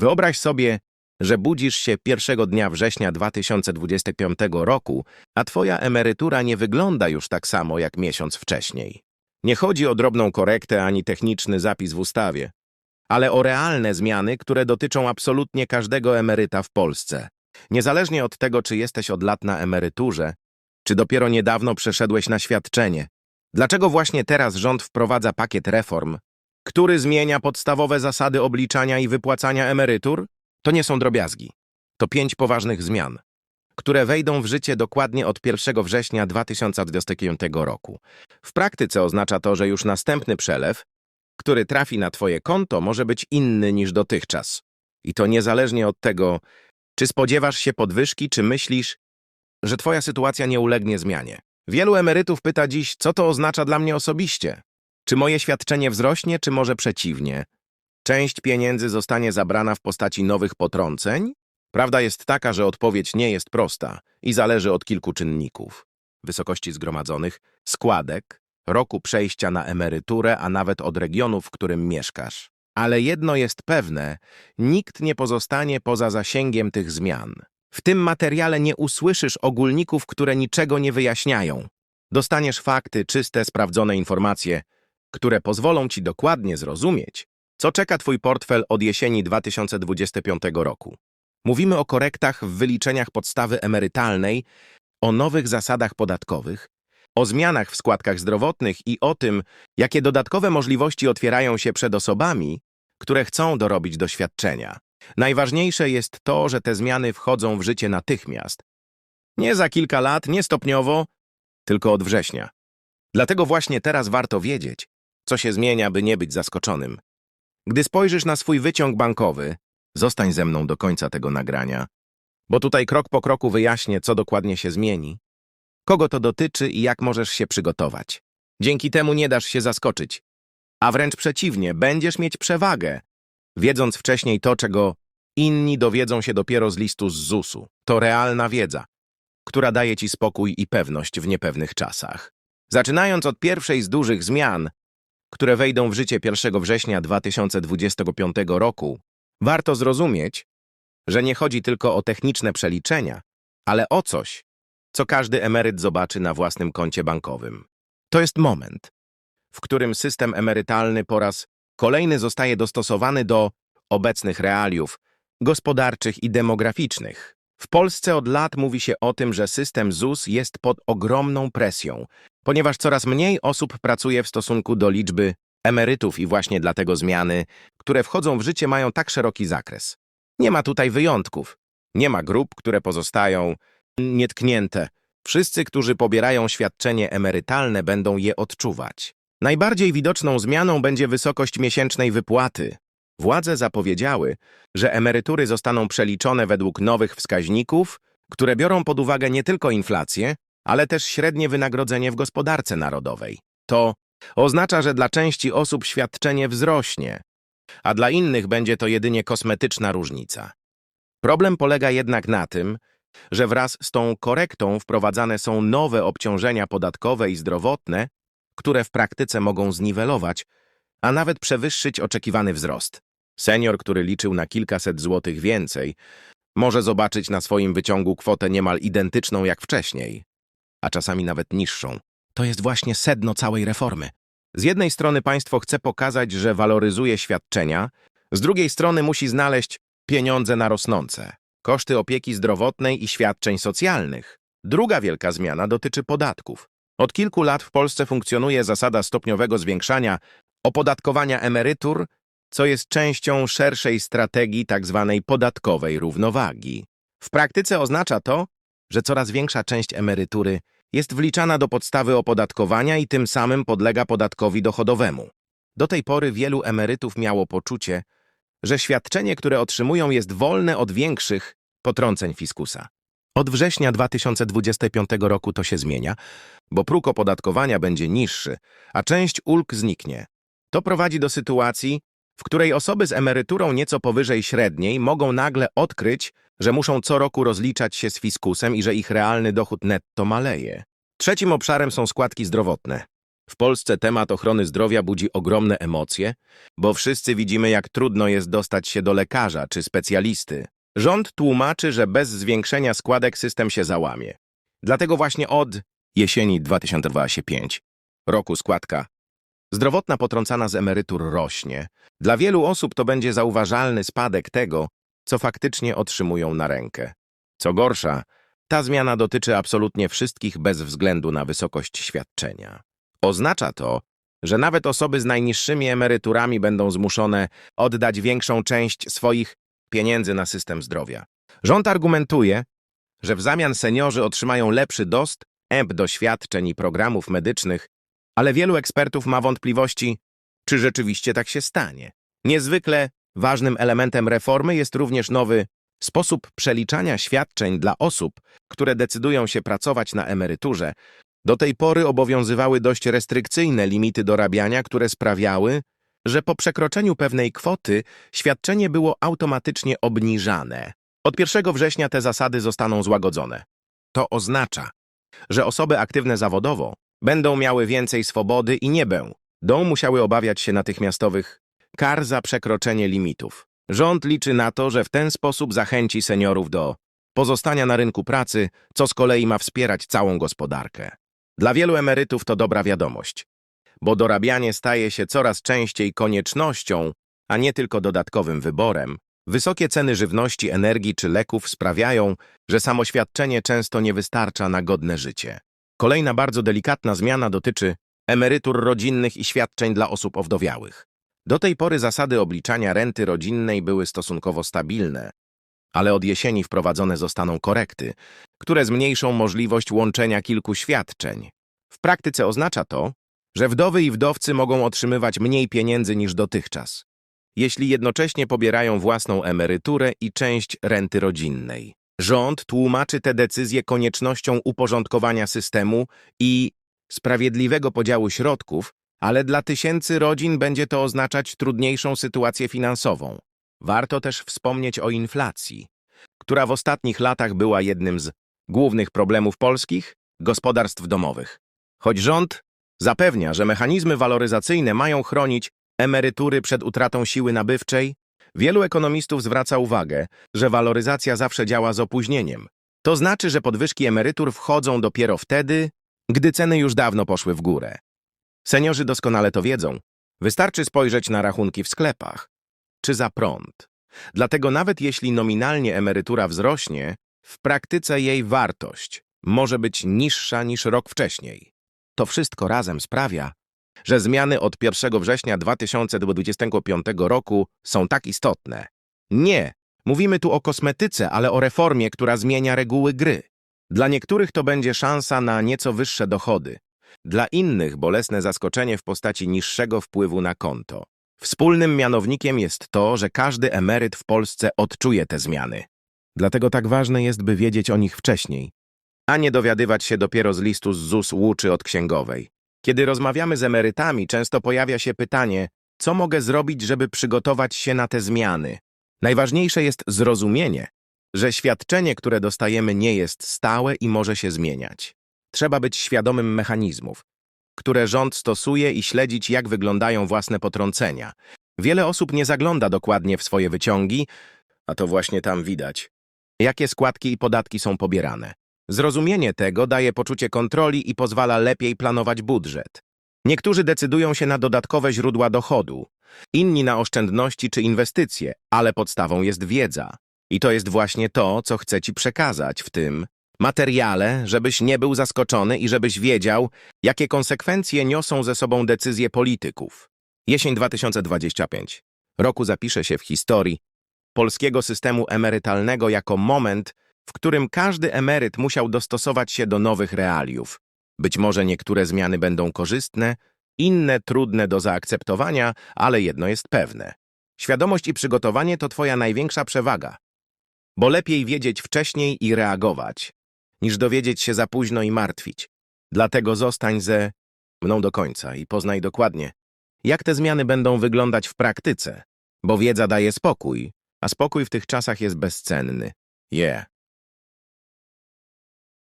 Wyobraź sobie, że budzisz się pierwszego dnia września 2025 roku, a twoja emerytura nie wygląda już tak samo jak miesiąc wcześniej. Nie chodzi o drobną korektę ani techniczny zapis w ustawie, ale o realne zmiany, które dotyczą absolutnie każdego emeryta w Polsce. Niezależnie od tego, czy jesteś od lat na emeryturze, czy dopiero niedawno przeszedłeś na świadczenie. Dlaczego właśnie teraz rząd wprowadza pakiet reform, który zmienia podstawowe zasady obliczania i wypłacania emerytur? To nie są drobiazgi. To pięć poważnych zmian, które wejdą w życie dokładnie od 1 września 2025 roku. W praktyce oznacza to, że już następny przelew, który trafi na Twoje konto, może być inny niż dotychczas. I to niezależnie od tego, czy spodziewasz się podwyżki, czy myślisz, że Twoja sytuacja nie ulegnie zmianie. Wielu emerytów pyta dziś, co to oznacza dla mnie osobiście. Czy moje świadczenie wzrośnie, czy może przeciwnie? Część pieniędzy zostanie zabrana w postaci nowych potrąceń? Prawda jest taka, że odpowiedź nie jest prosta i zależy od kilku czynników. Wysokości zgromadzonych, składek, roku przejścia na emeryturę, a nawet od regionu, w którym mieszkasz. Ale jedno jest pewne, nikt nie pozostanie poza zasięgiem tych zmian. W tym materiale nie usłyszysz ogólników, które niczego nie wyjaśniają. Dostaniesz fakty, czyste, sprawdzone informacje, które pozwolą ci dokładnie zrozumieć, co czeka twój portfel od jesieni 2025 roku. Mówimy o korektach w wyliczeniach podstawy emerytalnej, o nowych zasadach podatkowych, o zmianach w składkach zdrowotnych i o tym, jakie dodatkowe możliwości otwierają się przed osobami, które chcą dorobić doświadczenia. Najważniejsze jest to, że te zmiany wchodzą w życie natychmiast. Nie za kilka lat, nie stopniowo, tylko od września. Dlatego właśnie teraz warto wiedzieć, co się zmienia, by nie być zaskoczonym. Gdy spojrzysz na swój wyciąg bankowy, zostań ze mną do końca tego nagrania, bo tutaj krok po kroku wyjaśnię, co dokładnie się zmieni, kogo to dotyczy i jak możesz się przygotować. Dzięki temu nie dasz się zaskoczyć, a wręcz przeciwnie, będziesz mieć przewagę, wiedząc wcześniej to, czego inni dowiedzą się dopiero z listu z ZUS-u. To realna wiedza, która daje ci spokój i pewność w niepewnych czasach. Zaczynając od pierwszej z dużych zmian, które wejdą w życie 1 września 2025 roku, warto zrozumieć, że nie chodzi tylko o techniczne przeliczenia, ale o coś, co każdy emeryt zobaczy na własnym koncie bankowym. To jest moment, w którym system emerytalny po raz kolejny zostaje dostosowany do obecnych realiów gospodarczych i demograficznych. W Polsce od lat mówi się o tym, że system ZUS jest pod ogromną presją, ponieważ coraz mniej osób pracuje w stosunku do liczby emerytów i właśnie dlatego zmiany, które wchodzą w życie mają tak szeroki zakres. Nie ma tutaj wyjątków. Nie ma grup, które pozostają nietknięte. Wszyscy, którzy pobierają świadczenie emerytalne, będą je odczuwać. Najbardziej widoczną zmianą będzie wysokość miesięcznej wypłaty. Władze zapowiedziały, że emerytury zostaną przeliczone według nowych wskaźników, które biorą pod uwagę nie tylko inflację, ale też średnie wynagrodzenie w gospodarce narodowej. To oznacza, że dla części osób świadczenie wzrośnie, a dla innych będzie to jedynie kosmetyczna różnica. Problem polega jednak na tym, że wraz z tą korektą wprowadzane są nowe obciążenia podatkowe i zdrowotne, które w praktyce mogą zniwelować, a nawet przewyższyć oczekiwany wzrost. Senior, który liczył na kilkaset złotych więcej, może zobaczyć na swoim wyciągu kwotę niemal identyczną jak wcześniej, a czasami nawet niższą. To jest właśnie sedno całej reformy. Z jednej strony państwo chce pokazać, że waloryzuje świadczenia, z drugiej strony musi znaleźć pieniądze na rosnące, koszty opieki zdrowotnej i świadczeń socjalnych. Druga wielka zmiana dotyczy podatków. Od kilku lat w Polsce funkcjonuje zasada stopniowego zwiększania opodatkowania emerytur, co jest częścią szerszej strategii tzw. podatkowej równowagi. W praktyce oznacza to, że coraz większa część emerytury jest wliczana do podstawy opodatkowania i tym samym podlega podatkowi dochodowemu. Do tej pory wielu emerytów miało poczucie, że świadczenie, które otrzymują, jest wolne od większych potrąceń fiskusa. Od września 2025 roku to się zmienia, bo próg opodatkowania będzie niższy, a część ulg zniknie. To prowadzi do sytuacji, w której osoby z emeryturą nieco powyżej średniej mogą nagle odkryć, że muszą co roku rozliczać się z fiskusem i że ich realny dochód netto maleje. Trzecim obszarem są składki zdrowotne. W Polsce temat ochrony zdrowia budzi ogromne emocje, bo wszyscy widzimy, jak trudno jest dostać się do lekarza czy specjalisty. Rząd tłumaczy, że bez zwiększenia składek system się załamie. Dlatego właśnie od jesieni 2025 roku składka zdrowotna potrącana z emerytur rośnie. Dla wielu osób to będzie zauważalny spadek tego, co faktycznie otrzymują na rękę. Co gorsza, ta zmiana dotyczy absolutnie wszystkich bez względu na wysokość świadczenia. Oznacza to, że nawet osoby z najniższymi emeryturami będą zmuszone oddać większą część swoich pieniędzy na system zdrowia. Rząd argumentuje, że w zamian seniorzy otrzymają lepszy dostęp do świadczeń i programów medycznych, ale wielu ekspertów ma wątpliwości, czy rzeczywiście tak się stanie. Niezwykle ważnym elementem reformy jest również nowy sposób przeliczania świadczeń dla osób, które decydują się pracować na emeryturze. Do tej pory obowiązywały dość restrykcyjne limity dorabiania, które sprawiały, że po przekroczeniu pewnej kwoty świadczenie było automatycznie obniżane. Od 1 września te zasady zostaną złagodzone. To oznacza, że osoby aktywne zawodowo będą miały więcej swobody i nie będą musiały obawiać się natychmiastowych kar za przekroczenie limitów. Rząd liczy na to, że w ten sposób zachęci seniorów do pozostania na rynku pracy, co z kolei ma wspierać całą gospodarkę. Dla wielu emerytów to dobra wiadomość, bo dorabianie staje się coraz częściej koniecznością, a nie tylko dodatkowym wyborem. Wysokie ceny żywności, energii czy leków sprawiają, że samoświadczenie często nie wystarcza na godne życie. Kolejna bardzo delikatna zmiana dotyczy emerytur rodzinnych i świadczeń dla osób owdowiałych. Do tej pory zasady obliczania renty rodzinnej były stosunkowo stabilne, ale od jesieni wprowadzone zostaną korekty, które zmniejszą możliwość łączenia kilku świadczeń. W praktyce oznacza to, że wdowy i wdowcy mogą otrzymywać mniej pieniędzy niż dotychczas, jeśli jednocześnie pobierają własną emeryturę i część renty rodzinnej. Rząd tłumaczy te decyzje koniecznością uporządkowania systemu i sprawiedliwego podziału środków, ale dla tysięcy rodzin będzie to oznaczać trudniejszą sytuację finansową. Warto też wspomnieć o inflacji, która w ostatnich latach była jednym z głównych problemów polskich gospodarstw domowych. Choć rząd zapewnia, że mechanizmy waloryzacyjne mają chronić emerytury przed utratą siły nabywczej, wielu ekonomistów zwraca uwagę, że waloryzacja zawsze działa z opóźnieniem. To znaczy, że podwyżki emerytur wchodzą dopiero wtedy, gdy ceny już dawno poszły w górę. Seniorzy doskonale to wiedzą. Wystarczy spojrzeć na rachunki w sklepach czy za prąd. Dlatego nawet jeśli nominalnie emerytura wzrośnie, w praktyce jej wartość może być niższa niż rok wcześniej. To wszystko razem sprawia, że zmiany od 1 września 2025 roku są tak istotne. Nie, mówimy tu o kosmetyce, ale o reformie, która zmienia reguły gry. Dla niektórych to będzie szansa na nieco wyższe dochody, dla innych bolesne zaskoczenie w postaci niższego wpływu na konto. Wspólnym mianownikiem jest to, że każdy emeryt w Polsce odczuje te zmiany. Dlatego tak ważne jest, by wiedzieć o nich wcześniej, a nie dowiadywać się dopiero z listu z ZUS łuczy od księgowej. Kiedy rozmawiamy z emerytami, często pojawia się pytanie, co mogę zrobić, żeby przygotować się na te zmiany. Najważniejsze jest zrozumienie, że świadczenie, które dostajemy, nie jest stałe i może się zmieniać. Trzeba być świadomym mechanizmów, które rząd stosuje i śledzić, jak wyglądają własne potrącenia. Wiele osób nie zagląda dokładnie w swoje wyciągi, a to właśnie tam widać, jakie składki i podatki są pobierane. Zrozumienie tego daje poczucie kontroli i pozwala lepiej planować budżet. Niektórzy decydują się na dodatkowe źródła dochodu, inni na oszczędności czy inwestycje, ale podstawą jest wiedza. I to jest właśnie to, co chcę Ci przekazać w tym materiale, żebyś nie był zaskoczony i żebyś wiedział, jakie konsekwencje niosą ze sobą decyzje polityków. Jesień 2025 roku zapisze się w historii polskiego systemu emerytalnego jako moment, w którym każdy emeryt musiał dostosować się do nowych realiów. Być może niektóre zmiany będą korzystne, inne trudne do zaakceptowania, ale jedno jest pewne. Świadomość i przygotowanie to Twoja największa przewaga, bo lepiej wiedzieć wcześniej i reagować, niż dowiedzieć się za późno i martwić. Dlatego zostań ze mną do końca i poznaj dokładnie, jak te zmiany będą wyglądać w praktyce, bo wiedza daje spokój, a spokój w tych czasach jest bezcenny. Je. Yeah.